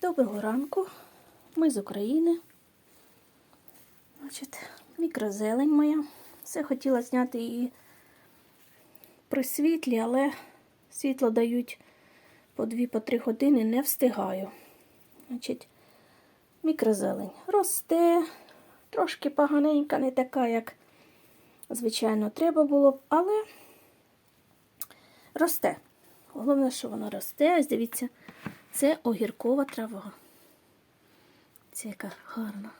Доброго ранку. Ми з України. Значить, мікрозелень моя. Все хотіла зняти її при світлі, але світло дають по 2-3 години, не встигаю. Значить, мікрозелень росте, трошки поганенька, не така, як, звичайно, треба було б, але росте. Головне, що вона росте. Ось дивіться, це огіркова трава. Це яка гарна.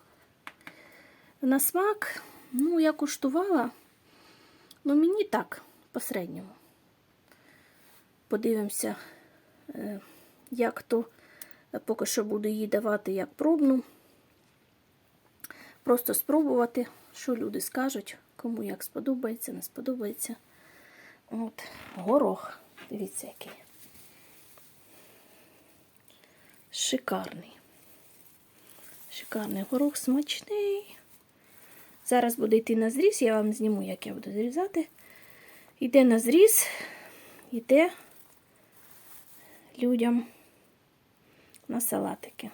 На смак, ну, я куштувала, ну мені так, по-середньому. Подивимося, е, як то поки що буду їй давати як пробну. Просто спробувати, що люди скажуть, кому як сподобається, не сподобається. От, горох. Дивіться, який. Шикарний. Шикарний горох смачний. Зараз буде йти на зріз, я вам зніму, як я буду зрізати. Йде на зріз, йде людям на салатики.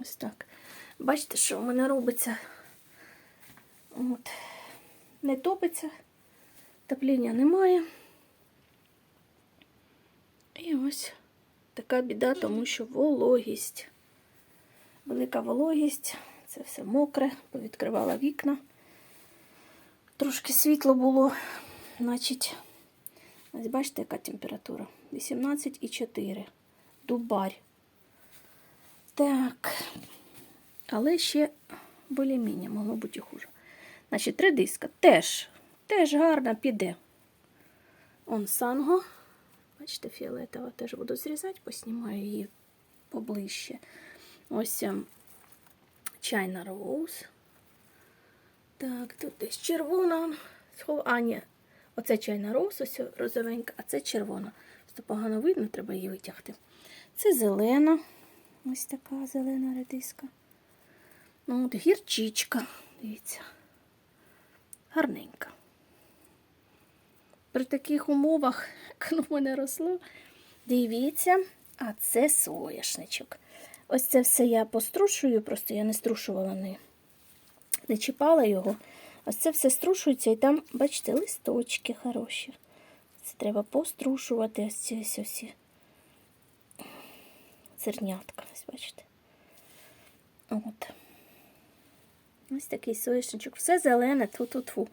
Ось так. Бачите, що в мене робиться? От. Не топиться, топління немає. І ось така біда, тому що вологість. Велика вологість, це все мокре, повідкривала вікна. Трошки світло було, значить, ось бачите, яка температура? 18,4. Дубарь. Так. Але ще болі-міні, могло бути і хуже. Значить, три диска теж, теж гарно піде. Он санго. Бачите, фіолетова теж буду зрізати, поснімаю її поближче. Ось ем, чайна роуз. Так, тут десь червона. А, ні, оце чайна роуз, ось розовенька, а це червона. Це погано видно, треба її витягти. Це зелена. Ось така зелена редиска. Ну, от гірчичка. Дивіться. Гарненька. При таких умовах, як воно мене росло, дивіться, а це соняшничок. Ось це все я пострушую, просто я не струшувала, не, не чіпала його. Ось це все струшується, і там, бачите, листочки хороші. Це треба пострушувати ось ці ось усі зернятка. Ось бачите. От. Ось такий соняшничок. Все зелене, тфу-тфу-тфу.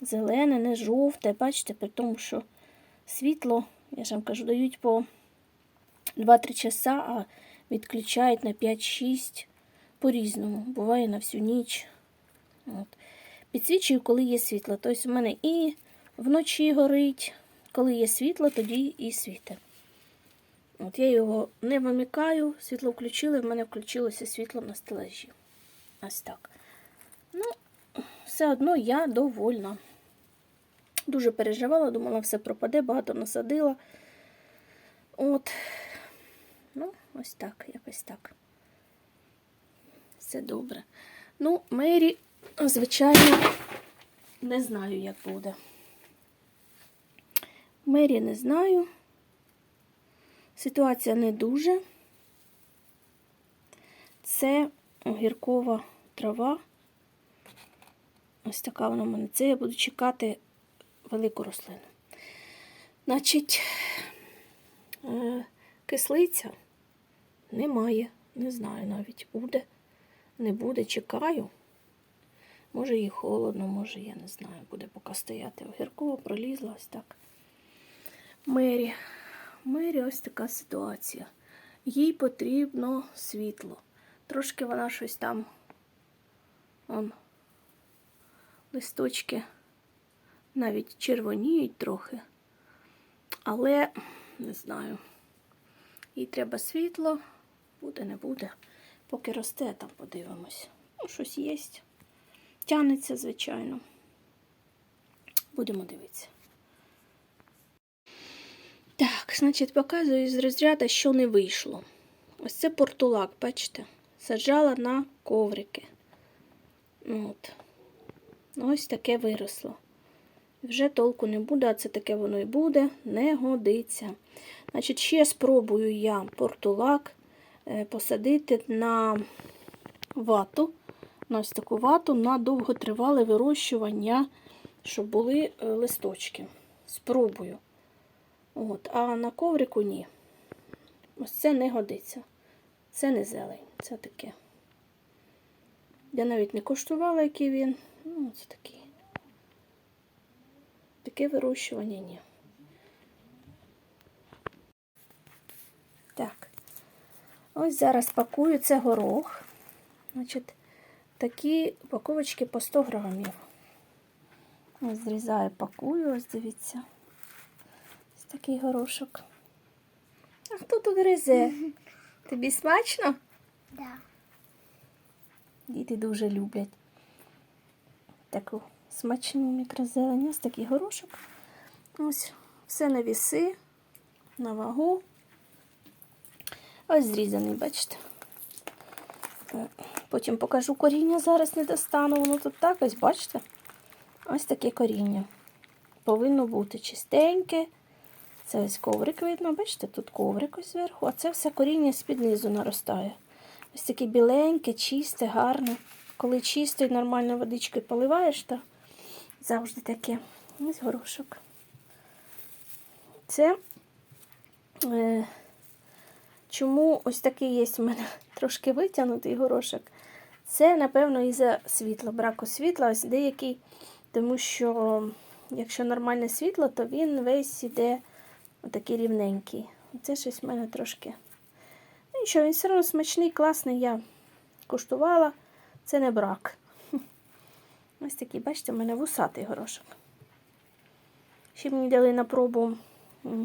Зелене, не жовте. Бачите, при тому, що світло, я ж вам кажу, дають по 2-3 часа, а відключають на 5-6 по-різному. Буває на всю ніч. От. Підсвічую, коли є світло. Тобто у мене і вночі горить, коли є світло, тоді і світить. От я його не вимикаю, світло включили, в мене включилося світло на стелажі. Ось так. Ну, все одно я довольна. Дуже переживала, думала, все пропаде, багато насадила. От, ну, ось так, якось так. Все добре. Ну, Мері, звичайно, не знаю, як буде. Мері не знаю. Ситуація не дуже. Це огіркова трава. Ось така вона в мене. Це я буду чекати велику рослину. Значить, е, кислиця немає. Не знаю навіть, буде, не буде, чекаю. Може їй холодно, може, я не знаю, буде поки стояти. Огіркова пролізла ось так. Мері. Мері ось така ситуація. Їй потрібно світло. Трошки вона щось там. Он, листочки навіть червоніють трохи. Але не знаю. Їй треба світло, буде, не буде. Поки росте, там подивимось. Ну, щось є. Тянеться, звичайно. Будемо дивитися. Так, значить, показую з розряду, що не вийшло. Ось це портулак, бачите? Саджала на коврики. От. Ось таке виросло. Вже толку не буде, а це таке воно і буде, не годиться. Значить, ще спробую я портулак е, посадити на вату, на ось таку вату на довготривале вирощування, щоб були е, листочки. Спробую. От, а на коврику ні. Ось це не годиться. Це не зелень, це таке. Я навіть не коштувала, який він. Ну, це такий. Таке вирощування ні. Так. Ось зараз пакую це горох. Значить, такі упаковочки по 100 грамів. Ось зрізаю, пакую, ось дивіться. Ось такий горошок. А хто тут гризе? Тобі смачно? Да. Діти дуже люблять таку смачну мікрозелень. Ось такий горошок. Ось все на віси, на вагу. Ось зрізаний, бачите. Е, Потім покажу коріння, зараз не достану. Воно тут так, ось бачите? Ось таке коріння. Повинно бути чистеньке. Це ось коврик видно, бачите, тут коврик ось зверху, а це все коріння з-під наростає. Ось таке біленьке, чисте, гарне. Коли чисто і нормально водичкою поливаєш, то завжди таке. Ось горошок. Це е, чому ось такий є в мене трошки витягнутий горошок. Це, напевно, із-за світла, браку світла, ось деякий, тому що якщо нормальне світло, то він весь іде отакий рівненький. Це щось в мене трошки. Ну і що, він все одно смачний, класний. Я куштувала, це не брак. Ось такий, бачите, у мене вусатий горошок. Ще мені дали на пробу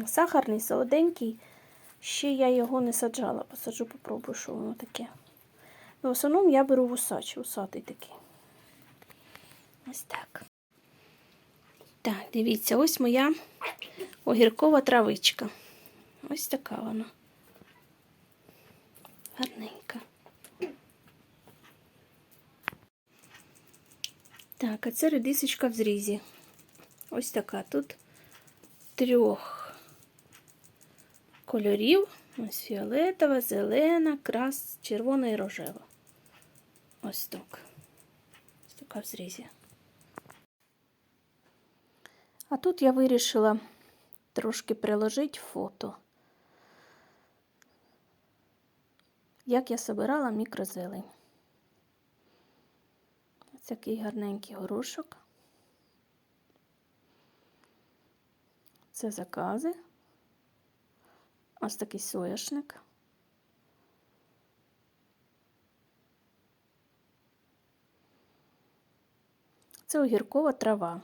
сахарний, солоденький. Ще я його не саджала. Посаджу, попробую, що воно таке. Ну, в основному я беру вусач, вусатий такий. Ось так. Так, дивіться, ось моя огіркова травичка. Ось така вона. Гарненька. Так, а це редисочка в зрізі. Ось така. Тут трьох кольорів. Ось фіолетова, зелена, крас, червона і рожева. Ось так. Ось така в зрізі. А тут я вирішила трошки приложити фото. Як я собирала мікрозелень. Ось такий гарненький горошок. Це закази. Ось такий соняшник. Це огіркова трава.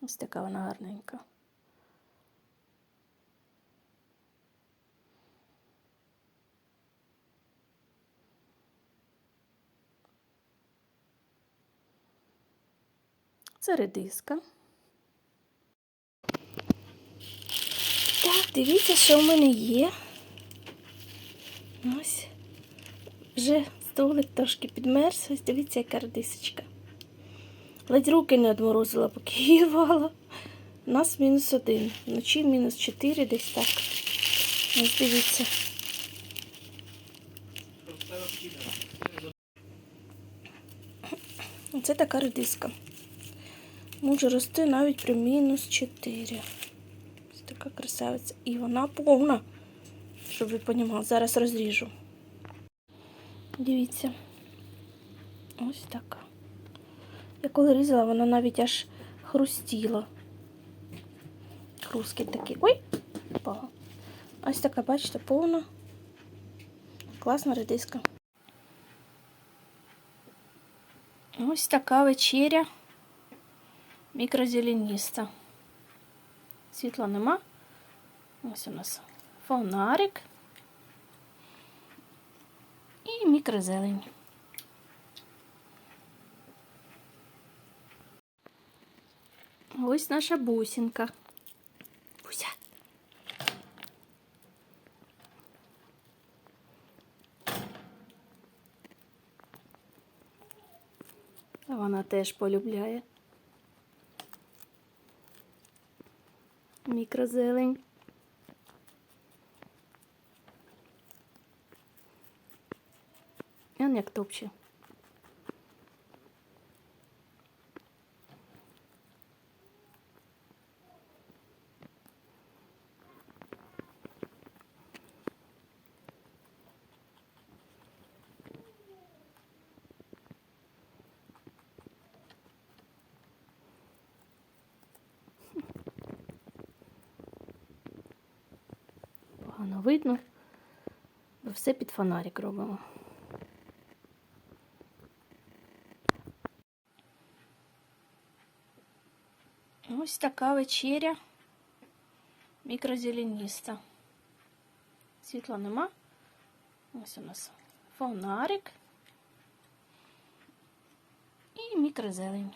Ось така вона гарненька. Це редиска. Так, дивіться, що в мене є. Ось. Вже столик трошки підмерз. Ось дивіться, яка редисочка. Ледь руки не одморозила, поки її рвала. У нас мінус один. Вночі мінус чотири десь так. Ось дивіться. Це така редиска. Може рости навіть при мінус 4. Ось така красавиця. І вона повна, щоб ви розуміли. Зараз розріжу. Дивіться. Ось така. Я коли різала, вона навіть аж хрустіла. Хрускіт такий. Ой! Впала. Ось така, бачите, повна. Класна редиска. Ось така вечеря мікрозеленіста. Світла нема. Ось у нас фонарик і мікрозелень. Ось наша бусинка. Буся. Вона теж полюбляє. мікрозелень. Він як топче. Видно, бо все під фонарик робимо. Ось така вечеря мікрозеленіста. Світла нема. Ось у нас фонарик і мікрозелень.